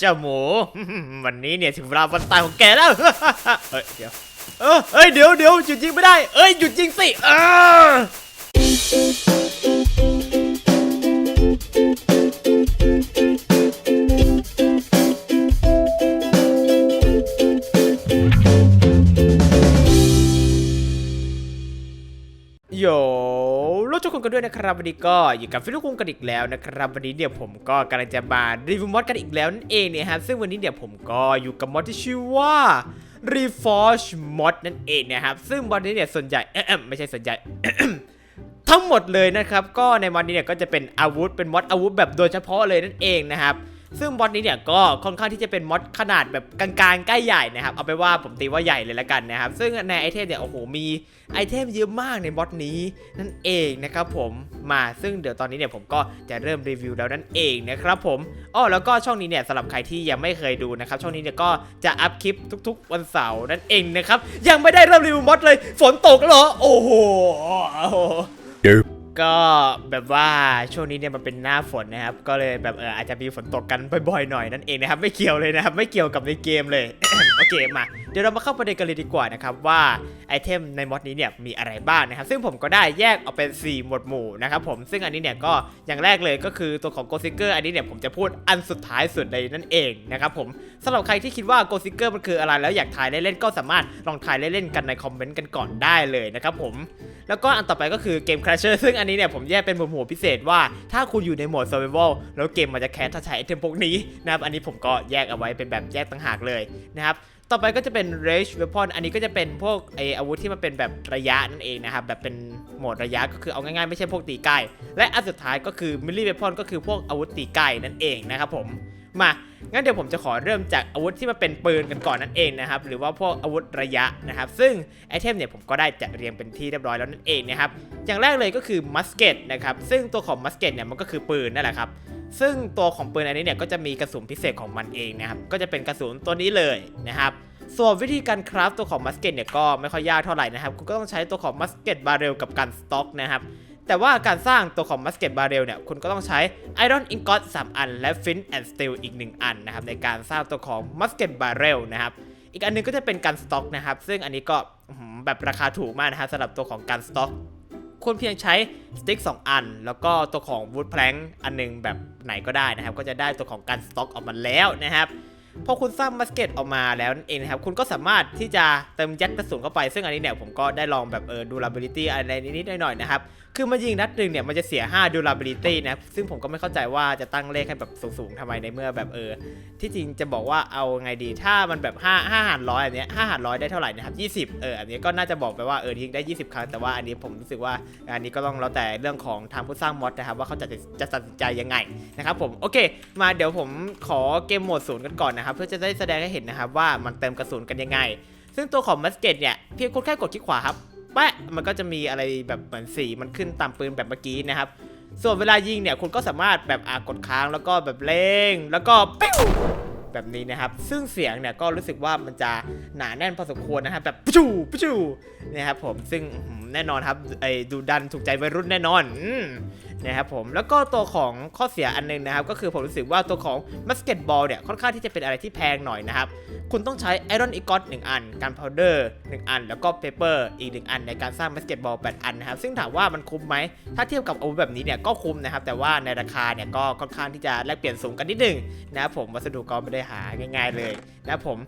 เจ้าหมู วันนี้เนี่ยถึงเวลาวันตายของแกแล้ว เฮ้ยเดี๋ยวเออเอ้ยเดี๋ยวเดี๋ยวหยุดยิงไม่ได้ เอ้ยหยุดยิงสิเออ กันด้วยนะครับวันนี้ก็อยู่กับฟิลิปคุงกันอีกแล้วนะครับวันนี้เดี๋ยวผมก็กำลังจะมารีวิวมอดกันอีกแล้วนั่นเองเนี่ยฮะซึ่งวันนี้เดี๋ยวผมก็อยู่กับมอดที่ชื่อว่า Reforge Mod นั่นเองนะครับซึ่งมอดนี้เนี่ยส่วนใหญ่ไม่ใช่ส่วนใหญ่ทั้งหมดเลยนะครับก็ในวันนี้เนี่ยก็จะเป็นอาวุธเป็นมอดอาวุธแบบโดยเฉพาะเลยนั่นเองนะครับ ซึ่งมอดนี้เนี่ยก็ค่อนข้างที่จะเป็นมอดขนาดแบบกลางๆใกล้ใหญ่นะครับเอาไปว่าผมตีว่าใหญ่เลยละกันนะครับซึ่งในไอเทมเนี่ยโอ้โหมีไอเทมเยอะมากในมอดนี้นั่นเองนะครับผมมาซึ่งเดี๋ยวตอนนี้เนี่ยผมก็จะเริ่มรีวิวแล้วนั่นเองนะครับผมอ้อแล้วก็ช่องนี้เนี่ยสำหรับใครที่ยังไม่เคยดูนะครับช่องนี้เนี่ยก็จะอัพคลิปทุก ๆ วันเสาร์นั่นเองนะครับยังไม่ได้เริ่มรีวิวมอดเลย ฝนตกเหรอโอ้โห ก็แบบว่าช่วงนี้เนี่ยมันเป็นหน้าฝนนะครับ ก็เลยแบบเอออาจจะมีฝนตกกันบ่อยๆหน่อยนั่นเองนะครับ ไม่เกี่ยวเลยนะครับ ไม่เกี่ยวกับในเกมเลย โอเคมา เดี๋ยวเรามาเข้าประเด็นกันเลยดีกว่านะครับว่าไอเทมในมอดนี้เนี่ยมีอะไรบ้างนะครับ ซึ่งผมก็ได้แยกออกเป็น 4 หมวดหมู่นะครับผม ซึ่งอันนี้เนี่ยก็อย่างแรกเลยก็คือตัวของโกซิเกอร์อันนี้เนี่ยผมจะพูดอันสุดท้ายสุดเลยนั่นเองนะครับผมสำหรับใครที่คิดว่าโกซิเกอร์มันคืออะไรแล้วอยากทายเล่นๆก็สามารถลองทายเล่นๆกันในคอมเมนต์กันก่อนได้เลยนะครับผม แล้วก็อันต่อไปก็คือเกม Crasher ซึ่งอันนี้เนี่ยผมแยกเป็นหมวดหมู่พิเศษว่าถ้าคุณอยู่ในโหมด Survival แล้วเกมมันจะแคสถ้าใช้ไอเทมพวกนี้นะครับอันนี้ผมก็แยกเอาไว้เป็นแบบแยกต่างหากเลยนะครับต่อไปก็จะเป็น Rage Weapon อันนี้ก็จะเป็นพวกไออาวุธที่มันเป็นแบบระยะนั่นเองนะครับ แบบเป็นโหมดระยะก็คือเอาง่ายๆไม่ใช่พวกตีใกล้ และอันสุดท้ายก็คือ Melee Weapon ก็คือพวกอาวุธตีใกล้นั่นเองนะครับผม มา งั้นเดี๋ยวผมจะขอเริ่มจากอาวุธที่มันเป็นปืนกันก่อนนั่นเองนะครับ หรือว่าพวกอาวุธระยะนะครับ ซึ่งไอเทมเนี่ยผมก็ได้จัดเรียงเป็นที่เรียบร้อยแล้วนั่นเองนะครับ อย่างแรกเลยก็คือมัสเกตนะครับ ซึ่งตัวของมัสเกตเนี่ยมันก็คือปืนนั่นแหละครับ ซึ่งตัวของปืนอันนี้เนี่ยก็จะมีกระสุนพิเศษของมันเองนะครับ ก็จะเป็นกระสุนตัวนี้เลยนะครับส่วนวิธีการคราฟตัวของมัสเกตเนี่ยก็ไม่ค่อยยากเท่าไหร่นะครับ คุณก็ต้องใช้ตัวของมัสเกตบาเรลกับการสต็อกนะครับ แต่ว่าการสร้างตัวของมัสเก็ตบาเรลเนี่ยคุณก็ต้องใช้ Iron Ingot 3อัน และ Flint and Steel อีก 1 อันนะครับในการสร้างตัวของมัสเก็ตบาเรลนะครับอีกอันหนึงก็จะเป็นการสต็อกนะครับซึ่งอันนี้ก็แบบราคาถูกมากนะครับสำหรับตัวของการสต็อกคุณเพียงใช้สติ๊ก2 อัน แล้วก็ตัวของวูดแพลงอันหนึงแบบไหนก็ได้นะครับ ก็จะได้ตัวของการสต็อกออกมาแล้วนะครับพอคุณสร้างมัสเก็ตออกมาแล้วนั่นเองนะครับ คุณก็สามารถที่จะเติมยัดกระสุนเข้าไป ซึ่งอันนี้เนี่ยผมก็ได้ลองแบบเออ durability อะไรนิดๆหน่อยๆนะครับคือมันยิงนัดหนึ่งเนี่ยมันจะเสีย 5 durability นะ ซึ่งผมก็ไม่เข้าใจว่าจะตั้งเลขให้แบบสูงๆทำไมในเมื่อแบบเออ ที่จริงจะบอกว่าเอาไงดี ถ้ามันแบบ 5 5หารร้อยอันเนี้ย5หารร้อยได้เท่าไหร่นะครับ20 เออ อันนี้ก็น่าจะบอกไปว่าเออยิงได้ 20 ครั้ง แต่ว่าอันนี้ผมรู้สึกว่าอันนี้ก็ต้องแล้วแต่เรื่องของทางผู้สร้างมอดนะครับว่าเขาจะจะตัดสินใจยังไงนะครับผม โอเค มาเดี๋ยวผมขอเกมโหมดศูนย์กันก่อนนะครับ เพื่อจะได้แสดงให้เห็นนะครับว่ามันเติมกระสุนกันยังไง ซึ่งตัวของมัสเกตเนี่ยเพียงคุณแค่กดคลิกขวาครับ แปะมันก็จะมีอะไรแบบเหมือนสีมันขึ้นตามปืนแบบเมื่อกี้นะครับ ส่วนเวลายิงเนี่ยคุณก็สามารถแบบอากดค้างแล้วก็แบบเล่งแล้วก็ปิ้วแบบนี้นะครับ ซึ่งเสียงเนี่ยก็รู้สึกว่ามันจะหนาแน่นพอสมควรนะครับแบบปุ๊จูปุ๊จูนะครับผมซึ่งแน่นอนครับไอ้ดูดันถูกใจวัยรุ่นแน่นอนอ นะครับผมแล้วก็ตัวของข้อเสียอันหนึงนะครับก็คือผมรู้สึกว่าตัวของมัสเกตบอลเนี่ยค่อนข้างที่จะเป็นอะไรที่แพงหน่อยนะครับคุณต้องใช้ไอรอนอีกอต1อันการพาวเดอร์1อัน แล้วก็เปเปอร์อีก1อันในการสร้างบาสเกตบอล8อันนะครับซึ่งถามว่ามันคุ้มไหมถ้าเทียบกับอาวุธแบบนี้เนี่ยก็คุ้มนะครับแต่ว่าในราคาเนี่ยก็ค่อนข้างที่จะแลกเปลี่ยนสูงกันนิดหนึงนะครับผมวัสดุก็ไม่ได้หาง่าย ๆเลย นะครับผม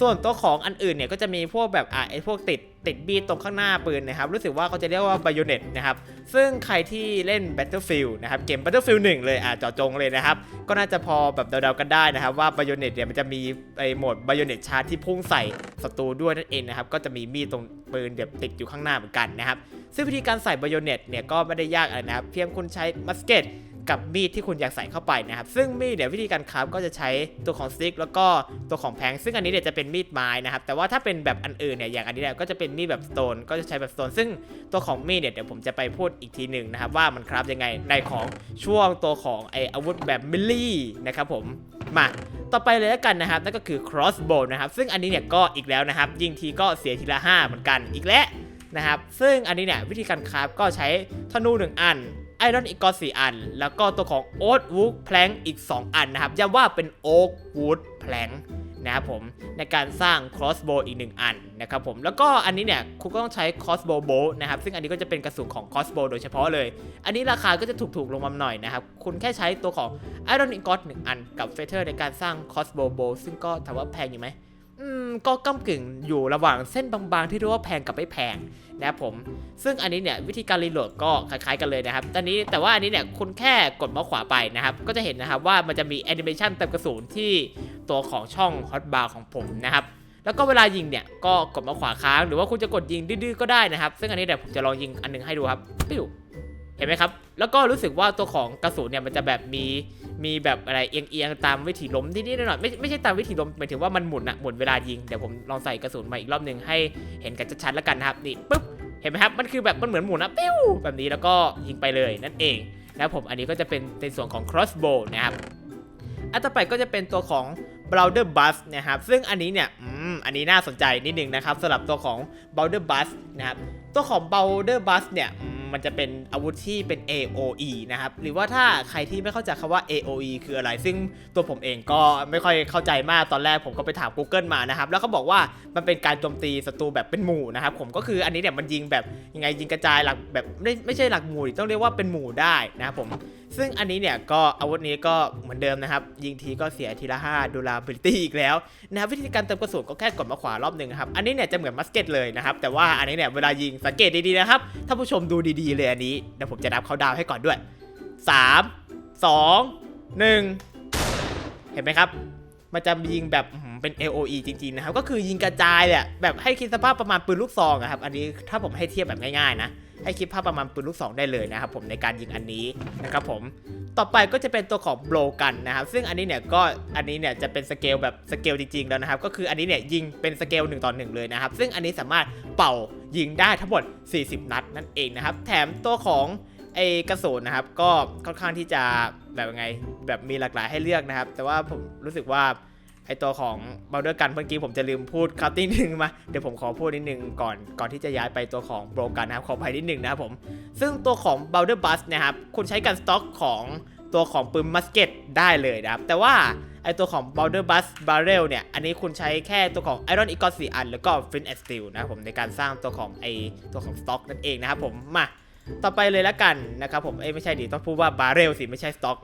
ส่วนตัวของอันอื่นเนี่ยก็จะมีพวกแบบอะไอพวกติดติดบีตรงข้างหน้าปืนนะครับรู้สึกว่าเขาจะเรียกว่า b บ o n e t นะครับซึ่งใครที่เล่น Battlefield นะครับเกม Battlefield 1 เลยอะจาะจงเลยนะครับ ก็น่าจะพอแบบเดาๆกันได้นะครับ ว่า b บ o n e t เนี่ยมันจะมีไอโหมด b บ o n e t ชาร์จที่พุ่งใส่ศัตรูด้วยนั่นเองนะครับก็จะมีมีดตรงปืนแบบติดอยู่ข้างหน้าเหมือนกันนะครับซึ่งวิธีการใส่ b บ o n e t เนี่ยก็ไม่ได้ยากอะไรนะครับเพียงคุณใช้มัสเก็ต กับมีดที่คุณอยากใส่เข้าไปนะครับ ซึ่งมีดเนี่ยวิธีการคราฟก็จะใช้ตัวของสติ๊กแล้วก็ตัวของแพงซึ่งอันนี้เนี่ยจะเป็นมีดไม้นะครับ แต่ว่าถ้าเป็นแบบอันอื่นเนี่ยอย่างอันนี้เนี่ยก็จะเป็นมีดแบบสโตนก็จะใช้แบบสโตนซึ่งตัวของมีดเนี่ยเดี๋ยวผมจะไปพูดอีกทีหนึ่งนะครับว่ามันคราฟยังไงในของช่วงตัวของไออาวุธแบบมิลลี่นะครับผมมาต่อไปเลยแล้วกันนะครับนั่นก็คือ crossbow นะครับซึ่งอันนี้เนี่ยก็อีกแล้วนะครับ ยิงทีก็เสียทีละห้าเหมือนกันอีกแล้วนะครับซึ่งอันนี้เนี่ยวิธีการคราฟก็ใช้ธนูหนึ่งอัน ไอรอนอีกอ4อัน แล้วก็ตัวของโอ๊ตวูดแพลงอีก 2 อันนะครับย้ำว่าเป็นโอ๊กวูดแพลงนะครับผมในการสร้าง crossbow อีก 1 อันนะครับผมแล้วก็อันนี้เนี่ยคุณก็ต้องใช้ crossbow bow นะครับซึ่งอันนี้ก็จะเป็นกระสุนของ crossbow โดยเฉพาะเลย อันนี้ราคาก็จะถูกๆลงมาหน่อยนะครับ คุณแค่ใช้ตัวของ Iron Ingot 1 อันกับ Feather ในการสร้าง crossbow bow ซึ่งก็ถามว่าแพงอยู่ไหม อืมก็ก้ากึ่งอยู่ระหว่างเส้นบางๆ ที่เรียกว่าแพงกับไม่แพงนะครับผม ซึ่งอันนี้เนี่ยวิธีการรีโหลดก็คล้ายๆกันเลยนะครับต่นี้แต่ว่าอันนี้เนี่ยคุณแค่กดเมาส์ขวาไปนะครับ ก็จะเห็นนะครับว่ามันจะมีแอนิเมชันเติมกระสุนที่ตัวของช่องฮอตบาร์ของผมนะครับ แล้วก็เวลายิงเนี่ยก็กดเมาส์ขวาค้าง หรือว่าคุณจะกดยิงดื้อๆก็ได้นะครับ ซึ่งอันนี้เดี๋ยวผมจะลองยิงอันหนึงให้ดูครับปิ้ว เห็นไหมครับ แล้วก็รู้สึกว่าตัวของกระสุนเนี่ยมันจะแบบมีมีแบบอะไรเอียงๆตามวิถีลมที่นี่หน่อยๆไม่ไม่ใช่ตามวิถีลมหมายถึงว่ามันหมุนอะหมุนเวลายิงเดี๋ยวผมลองใส่กระสุนมาอีกรอบหนึ่งให้เห็นกันชัดๆแล้วกันนะครับนี่ปุ๊บเห็นไหมครับมันคือแบบมันเหมือนหมุนนะปิ้วแบบนี้แล้วก็ยิงไปเลยนั่นเองนะครับผมอันนี้ก็จะเป็นในส่วนของ crossbow นะครับอันต่อไปก็จะเป็นตัวของ Browder Bus นะครับ ซึ่งอันนี้เนี่ย อืม อันนี้น่าสนใจนิดนึงนะครับสำหรับตัวของ Browder Bus นะครับ ตัวของ Boulder Bus เนี่ย อื มันจะเป็นอาวุธที่เป็น AOE นะครับหรือว่าถ้าใครที่ไม่เข้าใจคำว่า AOE คืออะไร ซึ่งตัวผมเองก็ไม่ค่อยเข้าใจมากตอนแรกผมก็ไปถาม Google มานะครับแล้วเขาบอกว่ามันเป็นการโจมตีศัตรูแบบเป็นหมู่นะครับผมก็คืออันนี้เนี่ยมันยิงแบบยังไงยิงกระจายหลักแบบไม่ไม่ใช่หลักหมู่ต้องเรียกว่าเป็นหมู่ได้นะครับผม ซึ่งอันนี้เนี่ยก็อาวุธนี้ก็เหมือนเดิมนะครับ ยิงทีก็เสียทีละ5 durability อีกแล้วนะครับวิธีการเติมกระสุนก็แค่กดมาขวารอบหนึ่งครับอันนี้เนี่ยจะเหมือนมัสเก็ตเลยนะครับแต่ว่าอันนี้เนี่ยเวลายิงสังเกตดีๆนะครับถ้าผู้ชมดูดีๆเลยอันนี้เดี๋ยวผมจะนับเขาดาวให้ก่อนด้วย 3 2 1 เห็นไหมครับ มันจะยิงแบบ เป็น AOE จริงๆนะครับ ก็คือยิงกระจายเละแบบให้คิดสภาพประมาณปืนลูกซองอะครับ อันนี้ถ้าผมให้เทียบแบบง่ายๆนะ ให้คิดภาพประมาณปืนลูกซองได้เลยนะครับผมในการยิงอันนี้นะครับผม ต่อไปก็จะเป็นตัวของโบรกันนะครับ ซึ่งอันนี้เนี่ยก็อันนี้เนี่ยจะเป็นสเกลแบบสเกลจริงๆแล้วนะครับ ก็คืออันนี้เนี่ยยิงเป็นสเกล1ต่อ1เลยนะครับ ซึ่งอันนี้สามารถเป่ายิงได้ทั้งหมด 40 นัดนั่นเองนะครับ แถมตัวของไอกระสุนนะครับก็ค่อนข้างที่จะแบบยังไงแบบมีหลากหลายให้เลือกนะครับ แต่ว่าผมรู้สึกว่า ไอตัวของเบลเดอร์กันเมื่อกี้ผมจะลืมพูดคัตติ้งนึงมา เดี๋ยวผมขอพูดนิดนึงก่อนก่อนที่จะย้ายไปตัวของโบรกันนะครับขออภัยนิดนึงนะครับผม ซึ่งตัวของ b o u l d e r Bus นะครับคุณใช้การสต็อกของตัวของปืนมัสเก็ตได้เลยนะครับ แต่ว่าไอตัวของ b o u l d e r Bus Barrel เนี่ย อันนี้คุณใช้แค่ตัวของ Iron Ingot 4อัน แล้วก็ Flint and Steel นะครับผมในการสร้างตัวของไอตัวของสต็อกนั่นเองนะครับผมมา ต่อไปเลยละกันนะครับผมเอ้ไม่ใช่ดิต้องพูดว่าบาร์เรลสิไม่ใช่สต็อก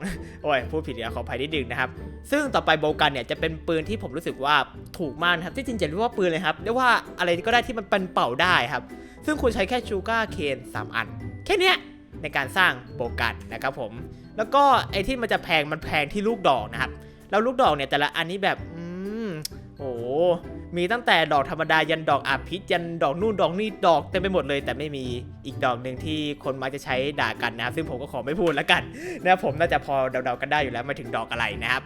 โอ้ยพูดผิดเดี๋ยวขออภัยนิดนึงนะครับ ซึ่งต่อไปโบกันเนี่ยจะเป็นปืนที่ผมรู้สึกว่าถูกมากครับที่จริงจะเรียกว่าปืนเลยครับเรียกว่าอะไรก็ได้ที่มันเป็นเป่าได้ครับ ซึ่งคุณใช้แค่ชูการ์เคน3 อัน แค่นี้ในการสร้างโบกันนะครับผม แล้วก็ไอ้ที่มันจะแพงมันแพงที่ลูกดอกนะครับแล้วลูกดอกเนี่ยแต่ละอันนี้แบบอืมโอ้ มีตั้งแต่ดอกธรรมดายันดอกอาพิษยันดอกนู่นดอกนี่ดอกเต็มไปหมดเลย แต่ไม่มีอีกดอกหนึ่งที่คนมักจะใช้ด่ากันนะครับ ซึ่งผมก็ขอไม่พูดแล้วกันนะครับผมน่าจะพอเดาๆกันได้อยู่แล้วมาถึงดอกอะไรนะครับ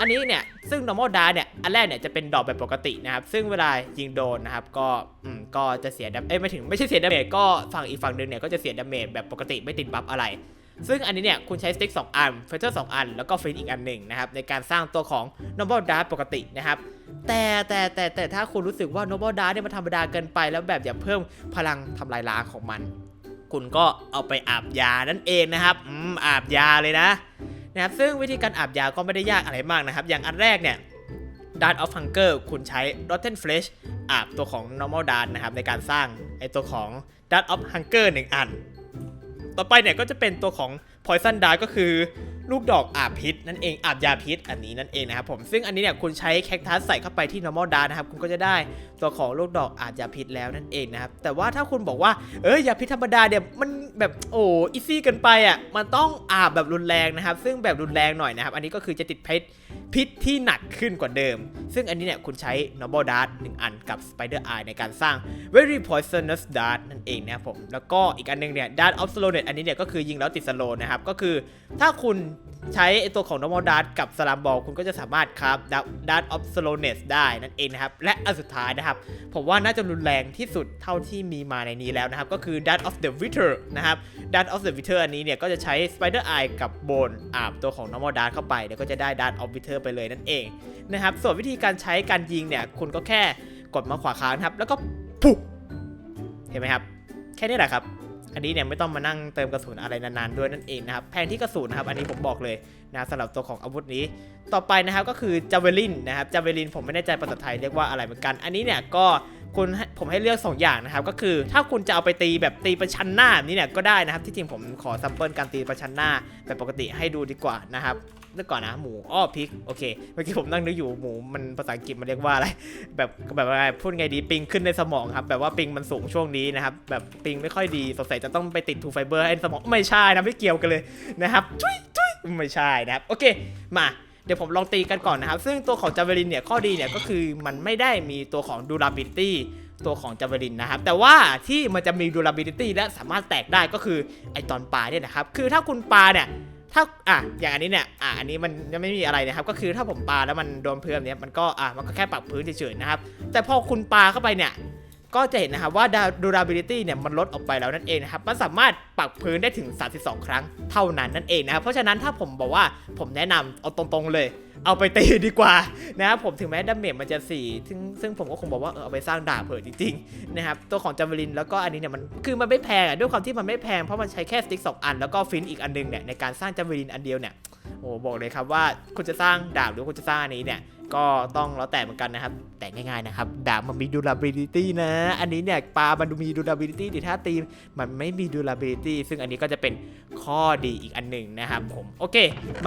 อันนี้เนี่ย ซึ่ง normal d a เนี่ย อันแรกเนี่ยจะเป็นดอกแบบปกตินะครับ ซึ่งเวลายิงโดนนะครับ ก็ อืม ก็จะเสียดาเอ้ยไม่ถึง ไม่ใช่เสียดาเมจ ก็ฝั่งอีกฝั่งหนึ่งเนี่ย ก็จะเสียดาเมจแบบปกติไม่ติดบัฟอะไร ซึ่งอันนี้เนี่ยคุณใช้สติ๊ก2อันเฟเธอร์2อัน แล้วก็ฟินอีกอันหนึ่งนะครับในการสร้างตัวของ normal d a ปกตินะครับแต่แต่แต่แต่ถ้าคุณรู้สึกว่า normal d a เนี่ยมันธรรมดาเกินไป แล้วแบบอยากเพิ่มพลังทำลายล้างของมัน คุณก็เอาไปอาบยานั่นเองนะครับอืมอาบยาเลยนะนะครับซึ่งวิธีการอาบยาก็ไม่ได้ยากอะไรมากนะครับ อย่างอันแรกเนี่ย Dart of Hunger คุณใช้ Rotten Flesh อาบตัวของ Normal Dart นะครับในการสร้างไอตัวของ Dart of Hunger 1 อัน ต่อไปเนี่ยก็จะเป็นตัวของ Poison Dart ก็คือลูกดอกอาบพิษนั่นเองอาบยาพิษอันนี้นั่นเองนะครับผมซึ่งอันนี้เนี่ยคุณใช้แคคตัสใส่เข้าไปที่ normal dart นะครับคุณก็จะได้ตัวของลูกดอกอาบยาพิษแล้วนั่นเองนะครับแต่ว่าถ้าคุณบอกว่าเออยาพิษธรรมดาเนี่ยมันแบบโอ้อีซี่เกินไปอะมันต้องอาบแบบรุนแรงนะครับซึ่งแบบรุนแรงหน่อยนะครับอันนี้ก็คือจะติดพิษพิษที่หนักขึ้นกว่าเดิม ซึ่งอันนี้เนี่ยคุณใช้ normal dart 1 อันกับ spider eye ในการสร้าง very poisonous dart นั่นเองนะครับผมแล้วก็อีกอันนึงเนี่ย dart of slowness อันนี้เนี่ยก็คือยิงแล้วติด slow นะครับก็คือถ้าคุณใช้ตัวของ normal dart กับ slam ball คุณก็จะสามารถครับ dart of slowness ได้นั่นเองนะครับ และอันสุดท้ายนะครับ ผมว่าน่าจะรุนแรงที่สุดเท่าที่มีมาในนี้แล้วนะครับ ก็คือ Dart of the Wither นะครับ Dart of the Wither อันนี้เนี่ย ก็จะใช้ Spider Eye กับโบนอาบตัวของ Normal Dart เข้าไปเดี๋ยวก็จะได้ Dart of Wither ไปเลยนั่นเองนะครับ ส่วนวิธีการใช้การยิงเนี่ย คุณก็แค่กดมาขวาค้างครับ แล้วก็ปุ๊บเห็นไหมครับ แค่นี้แหละครับ อันนี้เนี่ยไม่ต้องมานั่งเติมกระสุนอะไรนานๆด้วยนั่นเองนะครับแพงที่กระสุนนะครับอันนี้ผมบอกเลยนะสำหรับตัวของอาวุธนี้ ต่อไปนะครับก็คือจาเวลินนะครับจาเวลินผมไม่แน่ใจภาษาไทยเรียกว่าอะไรเหมือนกัน อันนี้เนี่ยก็ คุณผมให้เลือก 2 อย่างนะครับ ก็คือถ้าคุณจะเอาไปตีแบบตีประชันหน้าแบบนี้เนี่ยก็ได้นะครับ ที่จริงผมขอซัมเปิลการตีประชันหน้าแบบปกติให้ดูดีกว่านะครับนึกก่อนนะหมูอ้อพริกโอเคเมื่อกี้ผมนั่งนึกอยู่หมูมันภาษาอังกฤษมันเรียกว่าอะไร แบบแบบว่าพูดไงดีปิงขึ้นในสมองครับ แบบว่าปิงมันสูงช่วงนี้นะครับ แบบปิงไม่ค่อยดีสงสัยจะต้องไปติดทูไฟเบอร์ให้สมองไม่ใช่นะไม่เกี่ยวกันเลยนะครับทุยทุยไม่ใช่นะครับโอเคมา เดี๋ยวผมลองตีกันก่อนนะครับ ซึ่งตัวของจาเวลินเนี่ยข้อดีเนี่ยก็คือมันไม่ได้มีตัวของ durability ตัวของจาเวลินนะครับ แต่ว่าที่มันจะมี durability และสามารถแตกได้ก็คือไอตอนปลาเนี่ยนะครับ คือถ้าคุณปลาเนี่ยถ้าอะอย่างอันนี้เนี่ยอะอันนี้มันยังไม่มีอะไรนะครับ ก็คือถ้าผมปลาแล้วมันโดนเพื้นเนี้ยมันก็อะมันก็แค่ปรับพื้นเฉยๆนะครับ แต่พอคุณปลาเข้าไปเนี่ย ก็จะเห็นนะครับว่า durability เนี่ยมันลดออกไปแล้วนั่นเองนะครับ มันสามารถปรับพื้นได้ถึง 32 ครั้งเท่านั้นนั่นเองนะครับ เพราะฉะนั้นถ้าผมบอกว่าผมแนะนำเอาตรงๆเลย เอาไปตีดีกว่านะครับผมถึงแม้ดาเมจมันจะ4ซึ่งซึ่งผมก็คงบอกว่าเออเอาไปสร้างดาบเผื่อจริงๆนะครับตัวของจามเวลินแล้วก็อันนี้เนี่ยมันคือมันไม่แพงอะด้วยความที่มันไม่แพงเพราะมันใช้แค่สติ๊กสองอันแล้วก็ฟินอีกอันหนึงเนี่ยในการสร้างจามเวลินอันเดียวเนี่ยโอ้บอกเลยครับว่าคุณจะสร้างดาบหรือคุณจะสร้างอันนี้เนี่ย ก็ต้องแล้วแต่เหมือนกันนะครับ แต่ง่ายๆนะครับดาบมันมี durability นะ อันนี้เนี่ยปลามันดูมี durability ดิถ้าตีมันไม่มี durability ซึ่งอันนี้ก็จะเป็นข้อดีอีกอันหนึ่งนะครับผมโอเค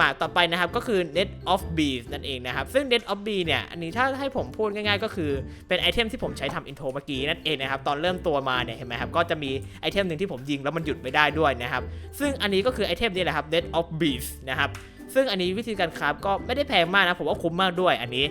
มาต่อไปนะครับก็คือ net of bees นั่นเองนะครับ ซึ่ง net of bee เนี่ยอันนี้ถ้าให้ผมพูดง่ายๆ ก็คือเป็นไอเทมที่ผมใช้ทำอินโทรเมื่อกี้นั่นเองนะครับตอนเริ่มตัวมาเนี่ยเห็นไหมครับก็จะมีไอเทมหนึ่งที่ผมยิงแล้วมันหยุดไม่ได้ด้วยนะครับซึ่งอันนี้ก็คือไอเทมนี้แหละครับ net of bees นะครับ ซึ่งอันนี้วิธีการคราฟก็ไม่ได้แพงมากนะ ผมว่าคุ้มมากด้วยอันนี้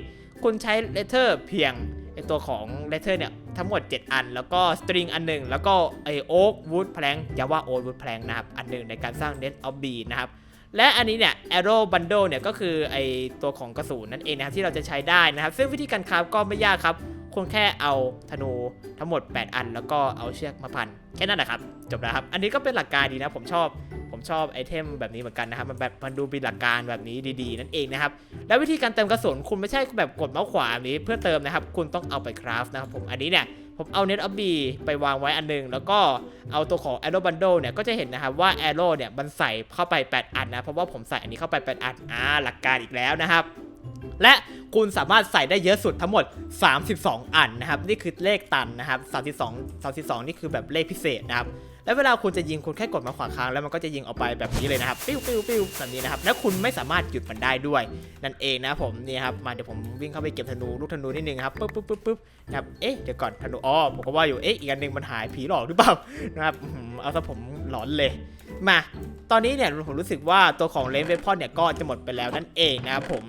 คุณใช้เลเทอร์เพียงไอตัวของเลเทอร์เนี่ยทั้งหมด 7 อัน แล้วก็สตริงอันหนึ่งแล้วก็ไอโอ๊กวูดแพลงยาว่าโอ๊กวูดแพลงนะครับ อันหนึ่งในการสร้าง Net of B นะครับ และอันนี้เนี่ย Arrow Bundle เนี่ยก็คือไอตัวของกระสุนนั่นเองนะครับที่เราจะใช้ได้นะครับ ซึ่งวิธีการคราฟก็ไม่ยากครับคุณแค่เอาธนูทั้งหมด 8 อัน แล้วก็เอาเชือกมาพันแค่นั้นแหละครับจบแล้วครับ อันนี้ก็เป็นหลักการดีนะผมชอบ ผมชอบไอเทมแบบนี้เหมือนกันนะครับ มันแบบมันดูเป็นหลักการแบบนี้ดีๆ นั่นเองนะครับ แล้ววิธีการเติมกระสุนคุณไม่ใช่แบบกดเมาส์ขวาแบบนี้เพื่อเติมนะครับ คุณต้องเอาไปคราฟนะครับผม อันนี้เนี่ยผมเอา Net of B ไปวางไว้อันหนึง แล้วก็เอาตัวของ Arrow Bundle เนี่ยก็จะเห็นนะครับว่า Arrow เนี่ยมันใส่เข้าไป 8 อันนะ เพราะว่าผมใส่อันนี้เข้าไป 8 อันอ่าหลักการอีกแล้วนะครับและคุณสามารถใส่ได้เยอะสุดทั้งหมด 32 อันนะครับ นี่คือเลขตันนะครับ 32 32 นี่คือแบบเลขพิเศษนะครับ แล้วเวลาคุณจะยิงคุณแค่กดมาขวาค้างแล้วมันก็จะยิงออกไปแบบนี้เลยนะครับปิ้วปิ้วปิ้วแบบนี้นะครับแล้วคุณไม่สามารถหยุดมันได้ด้วย นั่นเองนะผมนี่ครับมาเดี๋ยวผมวิ่งเข้าไปเก็บธนูลูกธนูนิดนึงครับปึ๊บปึ๊บปึ๊บปึ๊บนะครับเอ๊ะเดี๋ยวก่อนธนูอ๋อผมก็ว่าอยู่เอ๊ะอีกอันหนึ่งมันหายผีหลอกหรือเปล่านะครับเอาซะผมหลอนเลยมาตอนนี้เนี่ยผมรู้สึกว่าตัวของเลนเวพอนเนี่ยก็จะหมดไปแล้วนั่นเองนะครับผม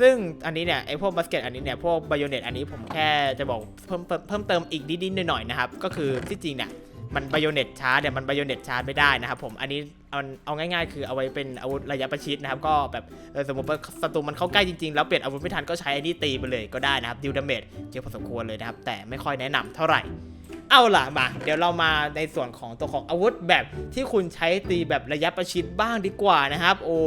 ซึ่งอันนี้เนี่ยไอพวกบาสเกตอันนี้เนี่ยพวกไบโอเนตอันนี้ผมแค่จะบอกเพิ่มเพิ่มเพิ่มเติมอีกนิดๆหน่อยๆนะครับก็คือที่จริงเนี่ย มันไบโอเน็ตชาร์จเนี่ยมันไบโอเน็ตชาร์จไม่ได้นะครับผมอันนี้เอาเอาง่ายๆ คือเอาไว้เป็นอาวุธระยะประชิดนะครับก็แบบสมมติว่าศัตรูมันเข้าใกล้จริงๆ แล้วเปลี่ยนอาวุธไม่ทันก็ใช้ไอ้นี่ตีไปเลยก็ได้นะครับดิวดาเมจเยอะพอสมควรเลยนะครับแต่ไม่ค่อยแนะนำเท่าไหร่ เอาล่ะมา เดี๋ยวเรามาในส่วนของตัวของอาวุธแบบที่คุณใช้ตีแบบระยะประชิดบ้างดีกว่านะครับ โอ้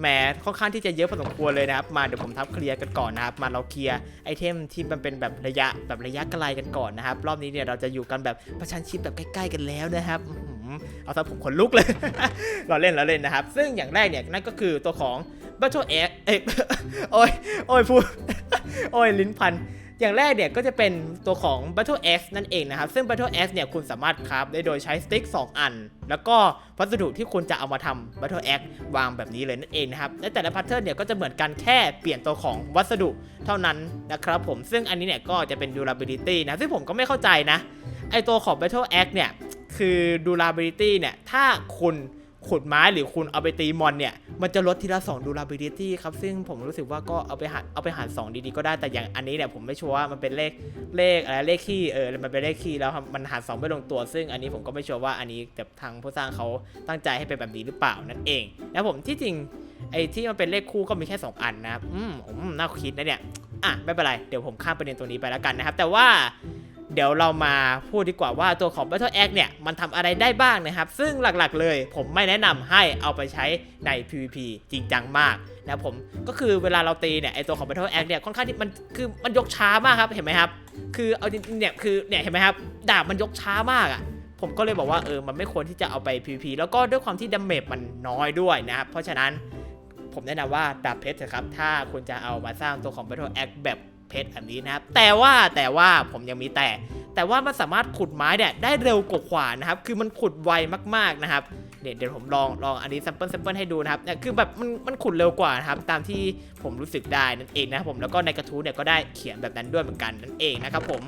แหมค่อนข้างที่จะเยอะพอสมควรเลยนะครับ มาเดี๋ยวผมทับเคลียร์กันก่อนนะครับ มาเราเคลียร์ไอเทมที่มันเป็นแบบระยะแบบระยะไกลกันก่อนนะครับ รอบนี้เนี่ยเราจะอยู่กันแบบประชันชิดแบบใกล้ ๆ กันแล้วนะครับเอาซะผมขนลุกเลย เราเล่นเราเล่นนะครับ ซึ่งอย่างแรกเนี่ยนั่นก็คือตัวของ Battle X เอ้ยโอ้ยโอ้ยพูดโอ้ยลิ้นพัน อย่างแรกเนี่ยก็จะเป็นตัวของ Battle X นั่นเองนะครับ ซึ่ง Battle X เนี่ยคุณสามารถคราฟได้โดยใช้สติ๊ก2 อัน แล้วก็วัสดุที่คุณจะเอามาทำ Battle X วางแบบนี้เลยนั่นเองนะครับและแต่ละพัทเทิร์นเนี่ยก็จะเหมือนกันแค่เปลี่ยนตัวของวัสดุเท่านั้นนะครับผมซึ่งอันนี้เนี่ยก็จะเป็น durability นะซึ่งผมก็ไม่เข้าใจนะไอตัวของ Battle X เนี่ยคือ durability เนี่ยถ้าคุณ ขุดไม้หรือคุณเอาไปตีมอนเนี่ย มันจะลดทีละ 2 durability ครับ ซึ่งผมรู้สึกว่าก็เอาไปหารเอาไปหาร2ดีๆก็ได้แต่อย่างอันนี้เนี่ยผมไม่ชัวร์ว่ามันเป็นเลขเลขอะไรเลขคี่เออมันเป็นเลขคี่แล้วมันหาร2ไม่ลงตัว ซึ่งอันนี้ผมก็ไม่ชัวร์ว่าอันนี้แบบทางผู้สร้างเขาตั้งใจให้เป็นแบบนี้หรือเปล่านั่นเองนะผมที่จริงไอ้ที่มันเป็นเลขคู่ก็มีแค่ 2 อันนะครับอืมอืมน่าคิดนะเนี่ยอะไม่เป็นไรเดี๋ยวผมข้ามประเด็นตรงนี้ไปแล้วกันนะครับ แต่ว่า เดี๋ยวเรามาพูดดีกว่าว่าตัวของ Battle Axe เนี่ย มันทำอะไรได้บ้างนะครับ ซึ่งหลักๆเลยผมไม่แนะนำให้เอาไปใช้ใน PVP จริงจังมากนะครับผมก็คือเวลาเราตีเนี่ยไอตัวของ Battle Axe เนี่ยค่อนข้างที่มันคือมันยกช้ามากครับเห็นไหมครับ คือเอาจริงๆเนี่ยคือเนี่ยเห็นไหมครับดาบมันยกช้ามากอะผมก็เลยบอกว่าเออมันไม่ควรที่จะเอาไป PVP แล้วก็ด้วยความที่ดาเมจมันน้อยด้วยนะครับเพราะฉะนั้นผมแนะนำว่าดาบเพชรเถอะครับถ้าคุณจะเอามาสร้างตัวของ Battle Axe แบบ เพชรอันนี้นะครับ แต่ว่าแต่ว่าผมยังมีแต่ แต่ว่ามันสามารถขุดไม้เนี่ยได้เร็วกว่าขวานนะครับ คือมันขุดไวมากๆนะครับเดี๋ยวเดี๋ยวผมลองลองอันนี้ sample sample ให้ดูนะครับเนี่ยคือแบบมันมันขุดเร็วกว่านะครับ ตามที่ผมรู้สึกได้นั่นเองนะครับผมแล้วก็ในกระทู้เนี่ยก็ได้เขียนแบบนั้นด้วยเหมือนกันนั่นเองนะครับผม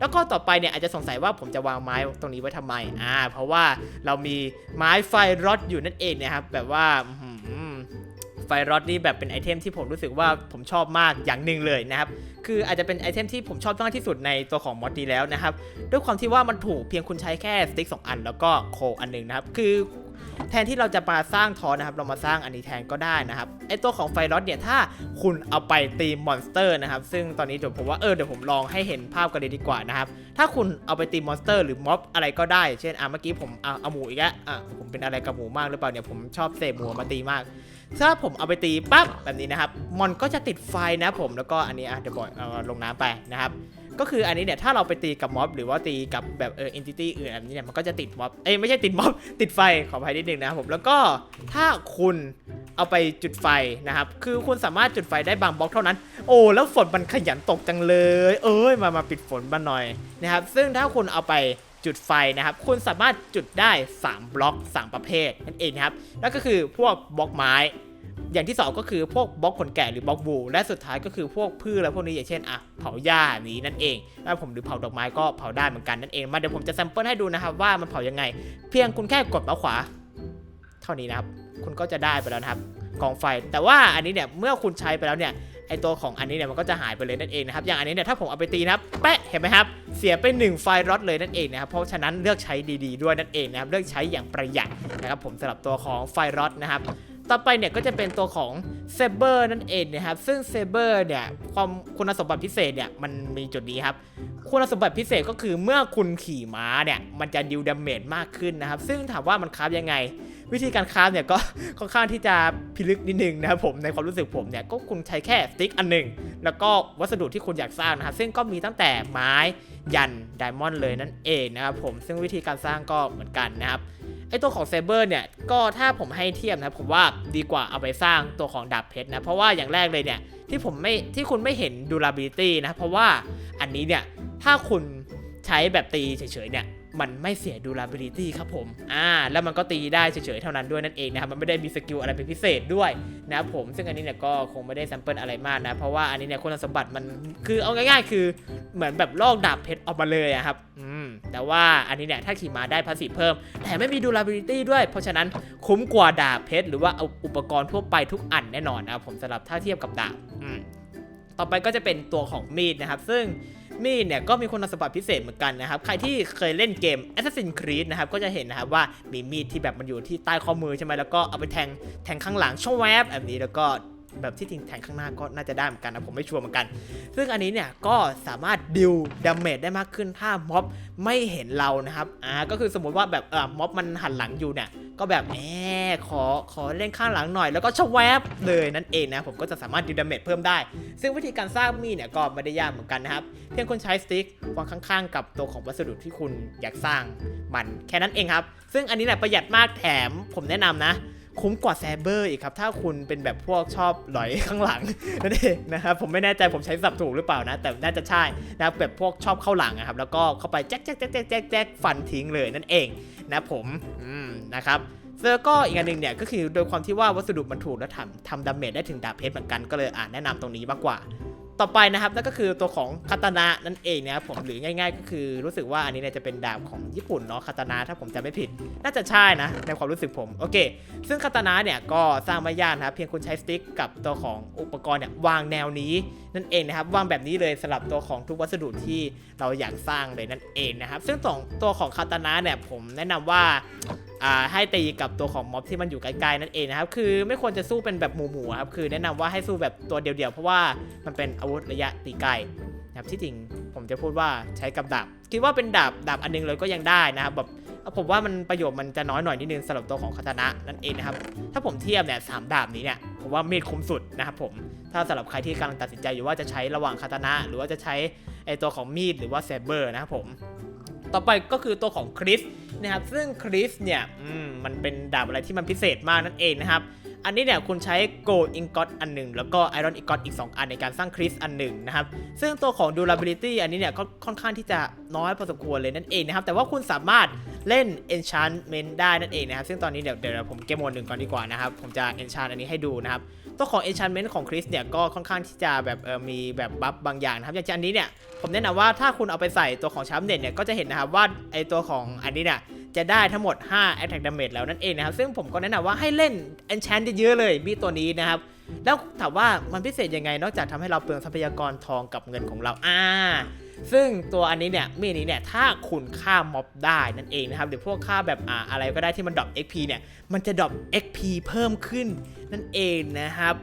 แล้วก็ต่อไปเนี่ยอาจจะสงสัยว่าผมจะวางไม้ตรงนี้ไว้ทำไมอ่าเพราะว่าเรามีไม้ไฟรอดอยู่นั่นเองนะครับแบบว่าอื ไฟรอดนี่แบบเป็นไอเทมที่ผมรู้สึกว่าผมชอบมากอย่างหนึ่งเลยนะครับคืออาจจะเป็นไอเทมที่ผมชอบมากที่สุดในตัวของมอดนี้แล้วนะครับด้วยความที่ว่ามันถูกเพียงคุณใช้แค่สติ๊กสองอัน แล้วก็โคอันหนึ่งนะครับคือแทนที่เราจะมาสร้างทอนนะครับ เรามาสร้างอันนี้แทนก็ได้นะครับไอตัวของไฟรอดเนี่ยถ้าคุณเอาไปตีมอนสเตอร์นะครับ ซึ่งตอนนี้เดี๋ยวผมว่าเออเดี๋ยวผมลองให้เห็นภาพกันเลยดีกว่านะครับ ถ้าคุณเอาไปตีมอนสเตอร์หรือม็อบอะไรก็ได้ เช่นอะเมื่อกี้ผมเอาเอาหมูอีกแล้วอะผมเป็นอะไรกับหมูมากหรือเปล่าเนี่ยผมชอบเสพหมูมาตีมาก ถ้าผมเอาไปตีปั๊บแบบนี้นะครับมอนก็จะติดไฟนะผมแล้วก็อันนี้อะเดี๋ยวบอกเอาลงน้ำไปนะครับก็คืออันนี้เนี่ยถ้าเราไปตีกับม็อบหรือว่าตีกับแบบเออเอนติตี้อื่นแบบนี้เนี่ยมันก็จะติดม็อบเอ้ยไม่ใช่ติดม็อบติดไฟขออภัยนิดนึงนะครับผมแล้วก็ถ้าคุณเอาไปจุดไฟนะครับคือคุณสามารถจุดไฟได้บางบล็อกเท่านั้น โอ้แล้วฝนมันขยันตกจังเลย เอ้ยมามาปิดฝนมาหน่อยนะครับซึ่งถ้าคุณเอาไป จุดไฟนะครับ คุณสามารถจุดได้ 3 บล็อก 3 ประเภทนั่นเองนะครับนั่นก็คือพวกบล็อกไม้ อย่างที่สองก็คือพวกบล็อกขนแกะหรือบล็อกบูและสุดท้ายก็คือพวกพืชและพวกนี้อย่างเช่นอะเผาหญ้านี้นั่นเองแล้วผมหรือเผาดอกไม้ก็เผาได้เหมือนกันนั่นเอง มาเดี๋ยวผมจะแซมเปิลให้ดูนะครับว่ามันเผายังไง เพียงคุณแค่กดเมาส์ขวา เท่านี้นะครับ คุณก็จะได้ไปแล้วนะครับกองไฟ แต่ว่าอันนี้เนี่ยเมื่อคุณใช้ไปแล้วเนี่ย ไอตัวของอันนี้เนี่ยมันก็จะหายไปเลยนั่นเองนะครับอย่างอันนี้เนี่ยถ้าผมเอาไปตีนะครับแปะเห็นไหมครับเสียไปหนึ่งไฟรอดเลยนั่นเองนะครับเพราะฉะนั้นเลือกใช้ดีๆด้วยนั่นเองนะครับเลือกใช้อย่างประหยัดนะครับผมสำหรับตัวของไฟรอดนะครับต่อไปเนี่ยก็จะเป็นตัวของเซเบอร์นั่นเองนะครับซึ่งเซเบอร์เนี่ยความคุณสมบัติพิเศษเนี่ยมันมีจุดนี้ครับคุณสมบัติพิเศษก็คือเมื่อคุณขี่ม้าเนี่ยมันจะดิวดาเมจมากขึ้นนะครับซึ่งถามว่ามันคราฟยังไง วิธีการคราฟเนี่ยก็ค่อนข้างที่จะพิลึกนิดนึงนะครับผมในความรู้สึกผมเนี่ยก็คุณใช้แค่สติ๊กอันหนึ่งแล้วก็วัสดุที่คุณอยากสร้างนะครับซึ่งก็มีตั้งแต่ไม้ยันไดมอนด์เลยนั่นเองนะครับผมซึ่งวิธีการสร้างก็เหมือนกันนะครับไอตัวของเซเบอร์เนี่ยก็ถ้าผมให้เทียบนะผมว่าดีกว่าเอาไปสร้างตัวของดาบเพชรนะเพราะว่าอย่างแรกเลยเนี่ยที่ผมไม่ที่คุณไม่เห็น durability นะเพราะว่าอันนี้เนี่ยถ้าคุณใช้แบบตีเฉยๆเนี่ย มันไม่เสีย durability ครับผมอ่าแล้วมันก็ตีได้เฉยๆเท่านั้นด้วยนั่นเองนะครับมันไม่ได้มีสกิลอะไรเป็นพิเศษด้วยนะครับผมซึ่งอันนี้เนี่ยก็คงไม่ได้แซมเปิลอะไรมากนะ เพราะว่าอันนี้เนี่ยคุณสมบัติมันคือเอาง่ายๆ คือเหมือนแบบลอกดาบเพชรออกมาเลยอะครับอืมแต่ว่าอันนี้เนี่ยถ้าขี่ม้าได้ภาษีเพิ่มแต่ไม่มี durability ด้วย เพราะฉะนั้นคุ้มกว่าดาบเพชรหรือว่าเอาอุปกรณ์ทั่วไปทุกอันแน่นอนนะครับผมสำหรับถ้าเทียบกับดาบอืมต่อไปก็จะเป็นตัวของมีดนะครับ ซึ่ง มีดเนี่ยก็มีคุณสมบัติพิเศษเหมือนกันนะครับใครที่เคยเล่นเกม Assassin's Creed นะครับก็จะเห็นนะครับว่ามีมีดที่แบบมันอยู่ที่ใต้ข้อมือใช่ไหมแล้วก็เอาไปแทงแทงข้างหลังช่องแวบแบบนี้แล้วก็ แบบที่จริงแทงข้างหน้าก็น่าจะได้เหมือนกันนะผมไม่ชัวร์เหมือนกัน ซึ่งอันนี้เนี่ยก็สามารถดิวดาเมจได้มากขึ้นถ้าม็อบไม่เห็นเรานะครับอ่าก็คือสมมติว่าแบบเออม็อบมันหันหลังอยู่เนี่ยก็แบบแหมขอขอเล่นข้างหลังหน่อย แล้วก็ชวบเลยนั่นเองนะผมก็จะสามารถดิวดาเมจเพิ่มได้ ซึ่งวิธีการสร้างมีดเนี่ยก็ไม่ได้ยากเหมือนกันนะครับเพียงคุณใช้สติ๊กวางข้างๆ กับตัวของวัสดุที่คุณอยากสร้างมันแค่นั้นเองครับ ซึ่งอันนี้เนี่ยประหยัดมากแถมผมแนะนำนะ คุ้มกว่าแซเบอร์อีกครับ ถ้าคุณเป็นแบบพวกชอบหลอยข้างหลังนั่นเองนะครับผมไม่แน่ใจผมใช้สับถูกหรือเปล่านะ แต่น่าจะใช่นะแบบพวกชอบเข้าหลังอะครับ แล้วก็เข้าไปแจ๊กแจ๊กแจ๊กแจ๊กแจ๊กแจ๊กฟันทิ้งเลยนั่นเองนะผมอืมนะครับแล้วก็อีกอันหนึ่งเนี่ยก็คือโดยความที่ว่าวัสดุมันถูกและทำทำดาเมจได้ถึงดาบเพชรเหมือนกันก็เลยอ่านแนะนำตรงนี้มากกว่า ต่อไปนะครับนั่นก็คือตัวของคาตานะนั่นเองนะครับผมหรือง่าย ๆ ก็คือรู้สึกว่าอันนี้เนี่ยจะเป็นดาบของญี่ปุ่นเนาะคาตานะถ้าผมจำไม่ผิด น่าจะใช่นะในความรู้สึกผมโอเค ซึ่งคาตานะเนี่ยก็สร้างไม่ยากนะครับเพียงคุณใช้สติ๊กกับตัวของอุปกรณ์เนี่ยวางแนวนี้นั่นเองนะครับวางแบบนี้เลยสำหรับตัวของทุกวัสดุที่เราอยากสร้างเลยนั่นเองนะครับซึ่งตัวตัวของคาตานะเนี่ยผมแนะนำว่าอ่า ให้ตีกับตัวของม็อบที่มันอยู่ใกล้ๆนั่นเองนะครับ คือไม่ควรจะสู้เป็นแบบหมู่ๆครับ คือแนะนำว่าให้สู้แบบตัวเดียวๆ เพราะว่ามันเป็นอาวุธระยะตีไกลนะครับ ที่จริงผมจะพูดว่าใช้กับดาบ คิดว่าเป็นดาบดาบอันนึงเลยก็ยังได้นะครับแบบผมว่ามันประโยชน์มันจะน้อยหน่อยนิดนึงสำหรับตัวของคาตานะนั่นเองนะครับ ถ้าผมเทียบเนี่ยสามดาบนี้เนี่ยผมว่ามีดคุ้มสุดนะครับผม ถ้าสำหรับใครที่กำลังตัดสินใจอยู่ว่าจะใช้ระหว่างคาตานะ หรือว่าจะใช้ไอตัวของมีดหรือว่าเซเบอร์นะครับผม ต่อไปก็คือตัวของคริสนะครับซึ่งคริสเนี่ยมมันเป็นดาบอะไรที่มันพิเศษมากนั่นเองนะครับอันนี้เนี่ยคุณใช้ Gold Ingot อันหนึ่งแล้วก็ Iron Ingot อีก 2 อันในการสร้างคริสอันหนึ่งนะครับซึ่งตัวของ Durability อันนี้เนี่ยก็ค่อนข้างที่จะน้อยพอสมควรเลยนั่นเองนะครับแต่ว่าคุณสามารถเล่น Enchantment ได้นั่นเองนะครับซึ่งตอนนี้เดี๋ยวเดี๋ยวผมเกมโหมดหนึ่งก่อนดีกว่านะครับผมจะ Enchant อันนี้ให้ดูนะครับ ตัวของ Enchantment ของคริสเนี่ยก็ค่อนข้างที่จะแบบเออมีแบบบัฟบางอย่างนะครับอย่างเช่นอันนี้เนี่ยผมแนะนำว่าถ้าคุณเอาไปใส่ตัวของชาร์ปเน็ตเนี่ยก็จะเห็นนะครับว่าไอตัวของอันนี้เนี่ยจะได้ทั้งหมด 5 attack damage แล้วนั่นเองนะครับ ซึ่งผมก็แนะนำว่าให้เล่น enchant เยอะๆเลยมีตัวนี้นะครับ แล้วถามว่ามันพิเศษยังไงนอกจากทำให้เราเปลืองทรัพยากรทองกับเงินของเราอ่า ซึ่งตัวอันนี้เนี่ยมีดนี้เนี่ยถ้าคุณฆ่าม็อบได้นั่นเองนะครับหรือพวกฆ่าแบบอ่าอะไรก็ได้ที่มันดรอป XP เนี่ยมันจะดรอป XP เพิ่มขึ้นนั่นเองนะครับ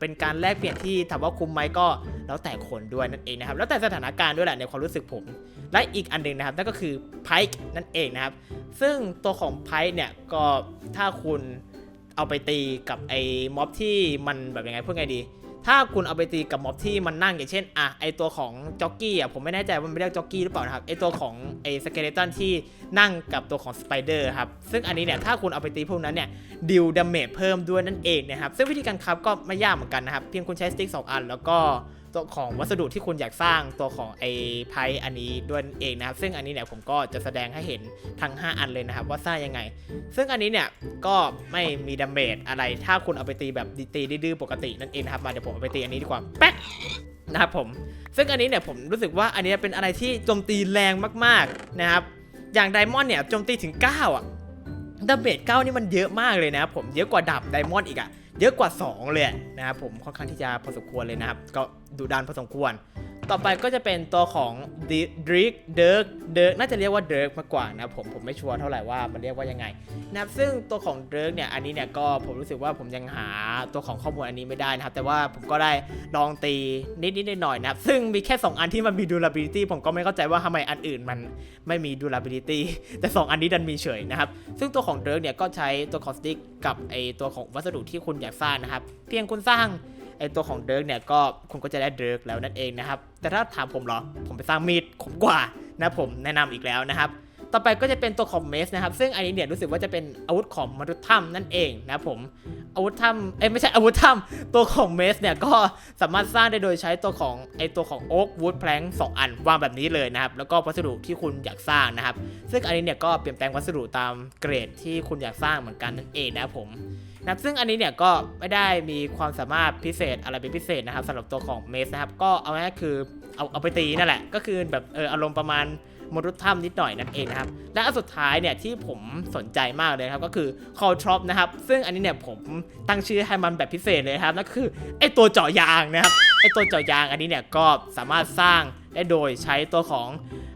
เป็นการแลกเปลี่ยนที่ถามว่าคุ้มไหมก็แล้วแต่คนด้วยนั่นเองนะครับแล้วแต่สถานการณ์ด้วยแหละในความรู้สึกผม และอีกอันหนึ่งนะครับนั่นก็คือไพค์นั่นเองนะครับ ซึ่งตัวของไพค์เนี่ยก็ถ้าคุณเอาไปตีกับไอ้ม็อบที่มันแบบยังไงพูดไงดี ถ้าคุณเอาไปตีกับม็อบที่มันนั่งอย่างเช่นอะไอตัวของจ็อกกี้อะผมไม่แน่ใจว่ามันเรียกจ็อกกี้หรือเปล่านะครับไอตัวของไอสเกเลตันที่นั่งกับตัวของสไปเดอร์ครับซึ่งอันนี้เนี่ยถ้าคุณเอาไปตีพวกนั้นเนี่ยดิวดาเมจเพิ่มด้วยนั่นเองนะครับซึ่งวิธีการครับก็ไม่ยากเหมือนกันนะครับเพียงคุณใช้สติ๊กสองอันแล้วก็ตัวของวัสดุที่คุณอยากสร้างตัวของไอไพอันนี้ด้วยเองนะครับ ซึ่งอันนี้เนี่ยผมก็จะแสดงให้เห็นทั้ง 5 อันเลยนะครับ ว่าสร้างยังไง ซึ่งอันนี้เนี่ยก็ไม่มีดาเมจอะไร ถ้าคุณเอาไปตีแบบตีดื้อปกตินั่นเองนะครับมาเดี๋ยวผมเอาไปตีอันนี้ดีกว่าแป๊ะนะครับผมซึ่งอันนี้เนี่ยผมรู้สึกว่าอันนี้เป็นอะไรที่โจมตีแรงมากๆนะครับ อย่างไดมอนด์เนี่ยโจมตีถึง 9 อะดาเมจ9นี่มันเยอะมากเลยนะครับผมเยอะกว่าดาบไดมอนด์อีกอะเยอะกว่า 2 เลยนะครับผมค่อนข้างที่จะพอสมควรเลยนะครับก็ ดุดันพอสมควร ต่อไปก็จะเป็นตัวของดริกเดิร์กเดิร์กน่าจะเรียกว่าเดิร์กมากกว่านะครับผมผมไม่ชัวร์เท่าไหร่ว่ามันเรียกว่ายังไงนะครับซึ่งตัวของเดิร์กเนี่ยอันนี้เนี่ยก็ผมรู้สึกว่าผมยังหาตัวของข้อมูลอันนี้ไม่ได้นะครับ แต่ว่าผมก็ได้ลองตีนิดนิดหน่อยๆนะครับ ซึ่งมีแค่ 2 อันที่มันมี durability ผมก็ไม่เข้าใจว่าทำไมอันอื่นมันไม่มี durability แต่ 2 อันนี้ดันมีเฉยนะครับ ซึ่งตัวของเดิร์กเนี่ยก็ใช้ตัวของสติ๊กกับไอตัวของวัสดุที่คุณอยากสร้างนะครับ เพียงคุณสร้าง ไอตัวของเดิร์กเนี่ยก็คุณก็จะได้เดิร์กแล้วนั่นเองนะครับ แต่ถ้าถามผมเหรอ ผมไปสร้างมีดผมกว่านะผมแนะนำอีกแล้วนะครับ ต่อไปก็จะเป็นตัวของเมสนะครับ ซึ่งอันนี้เนี่ยรู้สึกว่าจะเป็นอาวุธของมนุษย์ถ้ำนั่นเองนะครับผมอาวุธถ้ำเอ้ไม่ใช่อาวุธถ้ำตัวของเมสเนี่ยก็สามารถสร้างได้โดยใช้ตัวของไอตัวของโอ๊กวูดแพลงสองอันวางแบบนี้เลยนะครับ แล้วก็วัสดุที่คุณอยากสร้างนะครับ ซึ่งอันนี้เนี่ยก็เปลี่ยนแปลงวัสดุตามเกรดที่คุณอยากสร้างเหมือนกันนั่นเองนะผมนะซึ่งอันนี้เนี่ยก็ไม่ได้มีความสามารถพิเศษอะไรเป็นพิเศษนะครับสำหรับตัวของเมสนะครับก็เอาง่ายคือเอาเอาไปตีนั่นแหละ ก็คือแบบเอออารมณ์ประมาณ มนุษย์ถ้ำนิดหน่อยนั่นเองนะครับ และอันสุดท้ายเนี่ยที่ผมสนใจมากเลยครับก็คือ call trop นะครับ ซึ่งอันนี้เนี่ยผมตั้งชื่อให้มันแบบพิเศษเลยครับนั่นคือไอตัวเจาะยางนะครับไอตัวเจาะยางอันนี้เนี่ยก็สามารถสร้างได้โดยใช้ตัวของ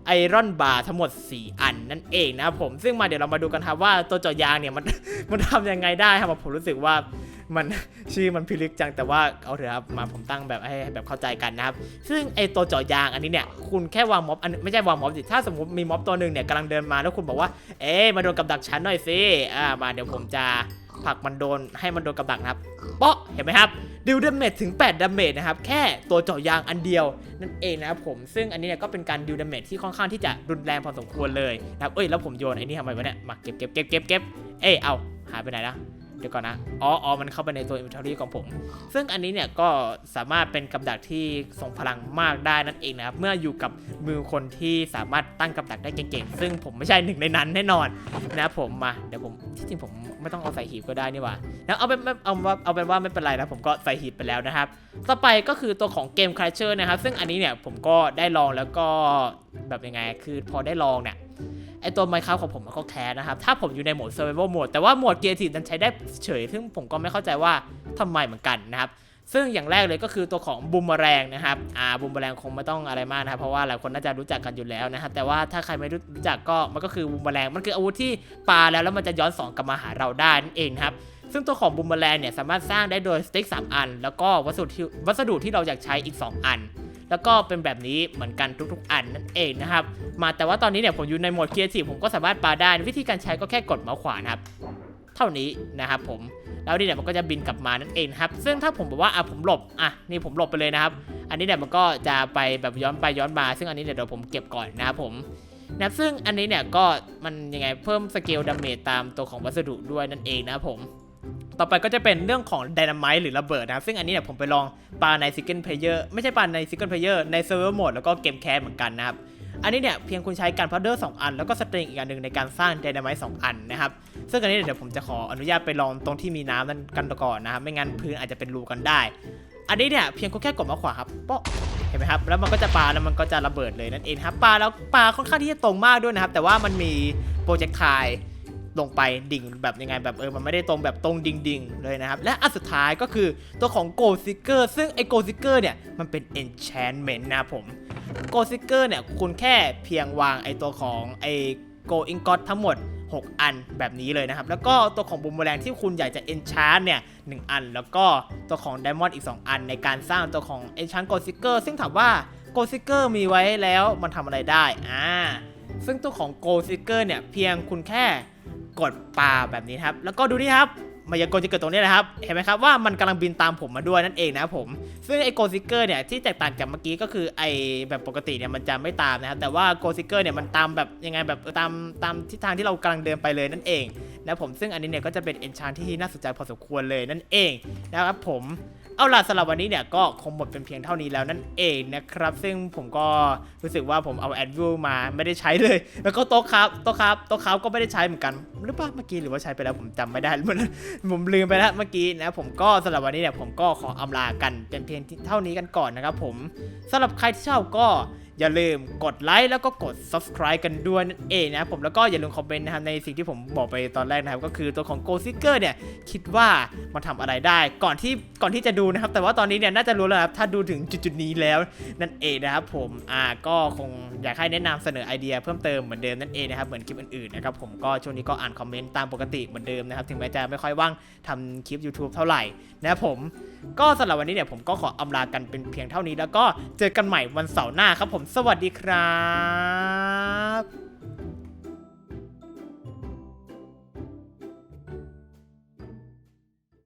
ไอรอนบาร์ทั้งหมด 4 อันนั่นเองนะครับผมซึ่งมาเดี๋ยวเรามาดูกันครับว่าตัวเจาะยางเนี่ยมันมันทำยังไงได้ครับผมรู้สึกว่า มันชื่อมันพิลึกจังแต่ว่าเอาเถอะครับมาผมตั้งแบบให้แบบเข้าใจกันนะครับซึ่งไอตัวเจาะยางอันนี้เนี่ยคุณแค่วางม็อบอันไม่ใช่วางม็อบสิถ้าสมมติมีม็อบตัวหนึ่งเนี่ยกำลังเดินมาแล้วคุณบอกว่า เอ๊ะมาโดนกับดักฉันหน่อยสิอ่ามาเดี๋ยวผมจะผลักมันโดนให้มันโดนกับดักนะครับเปาะเห็นไหมครับดิวดาเมจถึง8ดาเมจนะครับแค่ตัวเจาะยางอันเดียวนั่นเองนะครับผมซึ่งอันนี้เนี่ยก็เป็นการดิวดาเมจที่ค่อนข้างที่จะรุนแรงพอสมควรเลยนะครับเอ้ยแล้วผมโยนไอ้นี่ทำไมวะเนี่ยมาเก็บเก็บเก็บเก็บเก็บเอ้ยเอาหายไปไหนละ ดี๋ยวก่อนนะ อ๋ออ๋อมันเข้าไปในตัว inventory ของผม ซึ่งอันนี้เนี่ยก็สามารถเป็นกับดักที่ทรงพลังมากได้นั่นเองนะครับ เมื่ออยู่กับมือคนที่สามารถตั้งกับดักได้เก่งๆ ซึ่งผมไม่ใช่หนึ่งในนั้นแน่นอนนะครับผมมา เดี๋ยวผมที่จริงผมไม่ต้องเอาใส่หีบก็ได้นี่หว่าแล้วเอาเป็นเอาว่าเอาเป็นว่าไม่เป็นไรนะผมก็ใส่หีบไปแล้วนะครับ ต่อไปก็คือตัวของเกม Crasher นะครับ ซึ่งอันนี้เนี่ยผมก็ได้ลองแล้วก็แบบยังไง คือพอได้ลองเนี่ย ไอตัว Minecraft ของผมมันก็แคสนะครับ ถ้าผมอยู่ในโหมด Survival Mode แต่ว่าโหมด Creative นั้นใช้ได้เฉย ซึ่งผมก็ไม่เข้าใจว่าทำไมเหมือนกันนะครับ ซึ่งอย่างแรกเลยก็คือตัวของบูมแรงนะครับ อ่าบูมแรงคงไม่ต้องอะไรมากนะครับ เพราะว่าหลายคนน่าจะรู้จักกันอยู่แล้วนะครับ แต่ว่าถ้าใครไม่รู้จักก็มันก็คือบูมแรง มันคืออาวุธที่ปาแล้วแล้วมันจะย้อนสอนกลับมาหาเราได้นั่นเองครับซึ่งตัวของบูมเมอแรงเนี่ยสามารถสร้างได้โดยสติ๊ก3 อัน แล้วก็วัสดุที่วัสดุที่เราอยากใช้อีก 2 อัน แล้วก็เป็นแบบนี้เหมือนกันทุกๆ อันนั่นเองนะครับ มาแต่ว่าตอนนี้เนี่ยผมอยู่ในโหมดครีเอทีฟผมก็สามารถปาได้วิธีการใช้ก็แค่กดเมาส์ขวานะครับ เท่านี้นะครับผมแล้วนี่เนี่ยมันก็จะบินกลับมานั่นเองครับ ซึ่งถ้าผมบอกว่าอะผมหลบอะนี่ผมหลบไปเลยนะครับ อันนี้เนี่ยมันก็จะไปแบบย้อนไปย้อนมา ซึ่งอันนี้เนี่ยเดี๋ยวผมเก็บก่อนนะครับผมนะซึ่งอันนี้เนี่ยก็มันยังไงเพิ่มสเกลดาเมจตามตัวของวัสดุด้วยนั่นเองนะครับผม ต่อไปก็จะเป็นเรื่องของ Dynamite หรือระเบิดนะครับ ซึ่งอันนี้เนี่ยผมไปลองปาใน Single Player ไม่ใช่ปาใน Single Player ใน Server Mode แล้วก็เกมแคสเหมือนกันนะครับ อันนี้เนี่ยเพียงคุณใช้การพาวเดอร์2อัน แล้วก็สตริงอีกอันหนึ่งในการสร้าง Dynamite 2อันนะครับ ซึ่งอันนี้เดี๋ยวผมจะขออนุญาตไปลองตรงที่มีน้ำนั้นกันก่อนนะครับ ไม่งั้นพื้นอาจจะเป็นรูกันได้ อันนี้เนี่ยเพียงคุณแค่กดมาขวาครับเปาะเห็นไหมครับแล้วมันก็จะปาแล้วมันก็จะระเบิดเลยนั่นเองครับปาแล้วปาค่อนข้างที่จะตรงมากด้วยนะครับ แต่ว่ามันมีโปรเจกต์ไท ลงไปดิ่งแบบยังไงแบบเออมันไม่ได้ตรงแบบตรงดิ่งๆเลยนะครับ และอันสุดท้ายก็คือตัวของ g o s i c k e r ซึ่งไอ้ g o s i c k e r เนี่ยมันเป็น enchantment นะครับผม g o s i c k e r เนี่ยคุณแค่เพียงวางไอตัวของไอ้ go ingot ทั้งหมด 6 อันแบบนี้เลยนะครับ แล้วก็ตัวของบูมแมลงที่คุณอยากจะ enchant เนี่ยหนึ่งอัน แล้วก็ตัวของ diamond อีก 2 อัน ในการสร้างตัวของ enchant g o s i c k e r ซึ่งถามว่า g o s i c k e r มีไว้แล้วมันทำอะไรได้อ่าซึ่งตัวของ g o s i c k e r เนี่ยเพียงคุณแค่ กดปลาแบบนี้ครับ แล้วก็ดูนี่ครับมายากลจะเกิดตรงนี้นะครับ เห็นไหมครับว่ามันกำลังบินตามผมมาด้วยนั่นเองนะครับผม ซึ่งไอโกซิเกอร์เนี่ยที่แตกต่างจากเมื่อกี้ก็คือไอแบบปกติเนี่ยมันจะไม่ตามนะครับ แต่ว่าโกซิเกอร์เนี่ยมันตามแบบยังไงแบบตามตามทิศทางที่เรากำลังเดินไปเลยนั่นเองนะครับผมซึ่งอันนี้เนี่ยก็จะเป็นเอนชานที่น่าสนใจพอสมควรเลยนั่นเองนะครับผม เอาล่ะสำหรับวันนี้เนี่ยก็คงหมดเป็นเพียงเท่านี้แล้วนั่นเองนะครับ ซึ่งผมก็รู้สึกว่าผมเอาแอดวิวมาไม่ได้ใช้เลย แล้วก็โต๊ะครับโต๊ะครับโต๊ะครับก็ไม่ได้ใช้เหมือนกันหรือเปล่าเมื่อกี้หรือว่าใช้ไปแล้วผมจำไม่ได้มันผมลืมไปแล้วเมื่อกี้นะผมก็สำหรับวันนี้เนี่ยผมก็ขออำลากันเป็นเพียงเท่านี้กันก่อนนะครับผมสำหรับใครที่ชอบก็ อย่าลืมกดไลค์แล้วก็กด subscribe กันด้วยนั่นเองนะครับผมแล้วก็อย่าลืมคอมเมนต์นะครับในสิ่งที่ผมบอกไปตอนแรกนะครับก็คือตัวของ Go Seeker เนี่ยคิดว่ามันทำอะไรได้ก่อนที่ก่อนที่จะดูนะครับ แต่ว่าตอนนี้เนี่ยน่าจะรู้แล้วครับถ้าดูถึงจุดๆนี้แล้วนั่นเองนะครับผมอ่าก็คงอยากให้แนะนำเสนอไอเดียเพิ่มเติมเหมือนเดิมนั่นเองนะครับเหมือนคลิปอื่นๆนะครับผมก็ช่วงนี้ก็อ่านคอมเมนต์ตามปกติเหมือนเดิมนะครับถึงแม้จะไม่ค่อยว่างทำคลิป YouTube เท่าไหร่นะครับผมก็สำหรับวันนี้เนี่ยผมก็ขออำลากันเป็นเพียงเท่านี้แล้วก็เจอกันใหม่วันเสาร์หน้าครับผมสวัสดีครับ